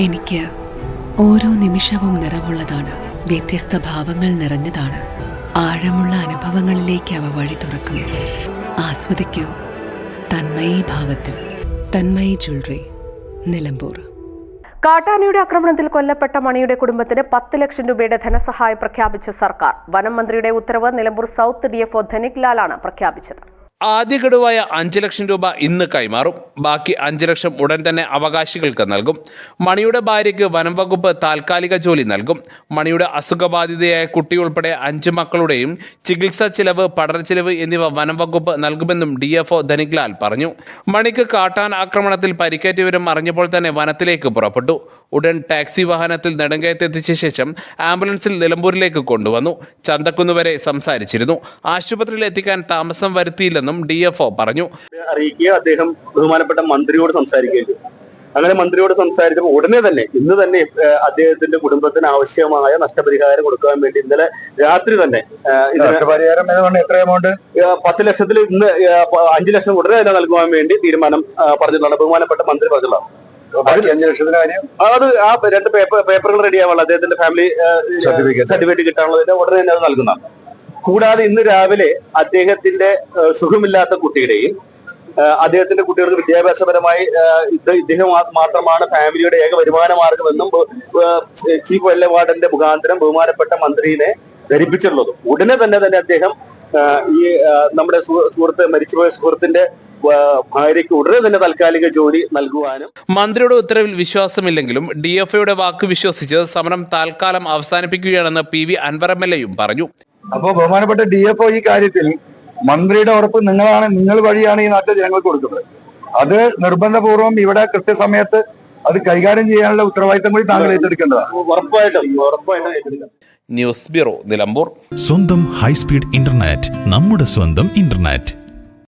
എനിക്ക് ഓരോ നിമിഷവും നിറവുള്ളതാണ്. വ്യത്യസ്ത ഭാവങ്ങൾ നിറഞ്ഞതാണ്. ആഴമുള്ള അനുഭവങ്ങളിലേക്ക് അവ വഴി തുറക്കുന്നു. ആസ്വദിക്കൂ. തന്മയി ഭാവത്തിൽ. തന്മയി ജ്വല്ലറി. നിലമ്പൂർ. കാട്ടാനയുടെ ആക്രമണത്തിൽ കൊല്ലപ്പെട്ട മണിയുടെ കുടുംബത്തിന് പത്ത് ലക്ഷം രൂപയുടെ ധനസഹായം പ്രഖ്യാപിച്ച സർക്കാർ. വനം മന്ത്രിയുടെ ഉത്തരവ് നിലമ്പൂർ സൗത്ത് ഡിഎഫ്ഒ ധനിക് ലാലാണ് പ്രഖ്യാപിച്ചത്. ആദ്യ ഗഡുവായ അഞ്ച് ലക്ഷം രൂപ ഇന്ന് കൈമാറും. ബാക്കി അഞ്ച് ലക്ഷം ഉടൻ തന്നെ അവകാശികൾക്ക് നൽകും. മണിയുടെ ഭാര്യയ്ക്ക് വനം വകുപ്പ് താൽക്കാലിക ജോലി നൽകും. മണിയുടെ അസുഖബാധിതയായ കുട്ടിയുൾപ്പെടെ അഞ്ച് മക്കളുടെയും ചികിത്സാ ചിലവ് പഠന ചിലവ് എന്നിവ വനം വകുപ്പ് നൽകുമെന്നും ഡി എഫ് ഒ ധനിക്ലാൽ പറഞ്ഞു. മണിക്ക് കാട്ടാൻ ആക്രമണത്തിൽ പരിക്കേറ്റവരും അറിഞ്ഞപ്പോൾ തന്നെ വനത്തിലേക്ക് പുറപ്പെട്ടു. ഉടൻ ടാക്സി വാഹനത്തിൽ നെടുങ്കയത്തെത്തിച്ച ശേഷം ആംബുലൻസിൽ നിലമ്പൂരിലേക്ക് കൊണ്ടുവന്നു. ചന്തക്കുന്ന് വരെ സംസാരിച്ചിരുന്നു. ആശുപത്രിയിൽ എത്തിക്കാൻ താമസം വരുത്തിയില്ലെന്നും ഡി എഫ് ഒ പറഞ്ഞു. അറിയിക്കുകയും അദ്ദേഹം ബഹുമാനപ്പെട്ട മന്ത്രിയോട് സംസാരിക്കുകയും ചെയ്തു. അങ്ങനെ മന്ത്രിയോട് സംസാരിച്ചപ്പോൾ ഉടനെ തന്നെ ഇന്ന് തന്നെ അദ്ദേഹത്തിന്റെ കുടുംബത്തിന് ആവശ്യമായ നഷ്ടപരിഹാരം കൊടുക്കാൻ വേണ്ടി ഇന്നലെ രാത്രി തന്നെ നഷ്ടപരിഹാരം എന്ന് എത്ര എമൗണ്ട് ഏഹ്, പത്ത് ലക്ഷത്തിൽ ഇന്ന് അഞ്ചു ലക്ഷം ഉടനെ തന്നെ നൽകുവാൻ വേണ്ടി തീരുമാനം പറഞ്ഞിട്ടുള്ളത് പറഞ്ഞിട്ടുള്ളതാണ്. ബഹുമാനപ്പെട്ട മന്ത്രി പറഞ്ഞിട്ടുള്ളത് അത് ആ രണ്ട് പേപ്പർ പേപ്പറുകൾ റെഡി ആവാനുള്ള അദ്ദേഹത്തിന്റെ ഫാമിലി സർട്ടിഫിക്കറ്റ് സർട്ടിഫിക്കറ്റ് കിട്ടാനുള്ളതിന്റെ ഉടനെ തന്നെ അത് നൽകുന്നതാണ്. കൂടാതെ ഇന്ന് രാവിലെ അദ്ദേഹത്തിന്റെ സുഖമില്ലാത്ത കുട്ടിയുടെയും അദ്ദേഹത്തിന്റെ കുട്ടികൾക്ക് വിദ്യാഭ്യാസപരമായി ഇദ്ദേഹം മാത്രമാണ് ഫാമിലിയുടെ ഏക വരുമാന മാർഗമെന്നും ചീഫ് വെല്ല വാർഡന്റെ മുഖാന്തരം ബഹുമാനപ്പെട്ട മന്ത്രിയെ ധരിപ്പിച്ചിട്ടുള്ളതും. ഉടനെ തന്നെ തന്നെ അദ്ദേഹം ഈ നമ്മുടെ സുഹൃ- സുഹൃത്ത് മരിച്ചുപോയ സുഹൃത്തിന്റെ ഭാര്യയ്ക്ക് ഉടനെ തന്നെ താൽക്കാലിക ജോലി നൽകുവാനും മന്ത്രിയുടെ ഉത്തരവിൽ വിശ്വാസമില്ലെങ്കിലും ഡി എഫ് ഐയുടെ വാക്ക് വിശ്വസിച്ച് സമരം താൽക്കാലം അവസാനിപ്പിക്കുകയാണെന്ന് P V Anvar M L എയും പറഞ്ഞു. അപ്പോ ബഹുമാനപ്പെട്ട ഡി എഫ് ഈ കാര്യത്തിൽ മന്ത്രിയുടെ ഉറപ്പ് നിങ്ങളാണ് നിങ്ങൾ വഴിയാണ് ഈ നാട്ടിലെ ജനങ്ങൾക്ക് കൊടുക്കുന്നത്. അത് നിർബന്ധപൂർവം ഇവിടെ കൃത്യസമയത്ത് അത് കൈകാര്യം ചെയ്യാനുള്ള ഉത്തരവാദിത്തം കൂടി താങ്കൾ ഏറ്റെടുക്കേണ്ടതാണ്. ഉറപ്പായിട്ടും ഉറപ്പായിട്ടും ന്യൂസ് ബ്യൂറോ നിലമ്പൂർ. സ്വന്തം ഹൈസ്പീഡ് ഇന്റർനെറ്റ് നമ്മുടെ സ്വന്തം ഇന്റർനെറ്റ്.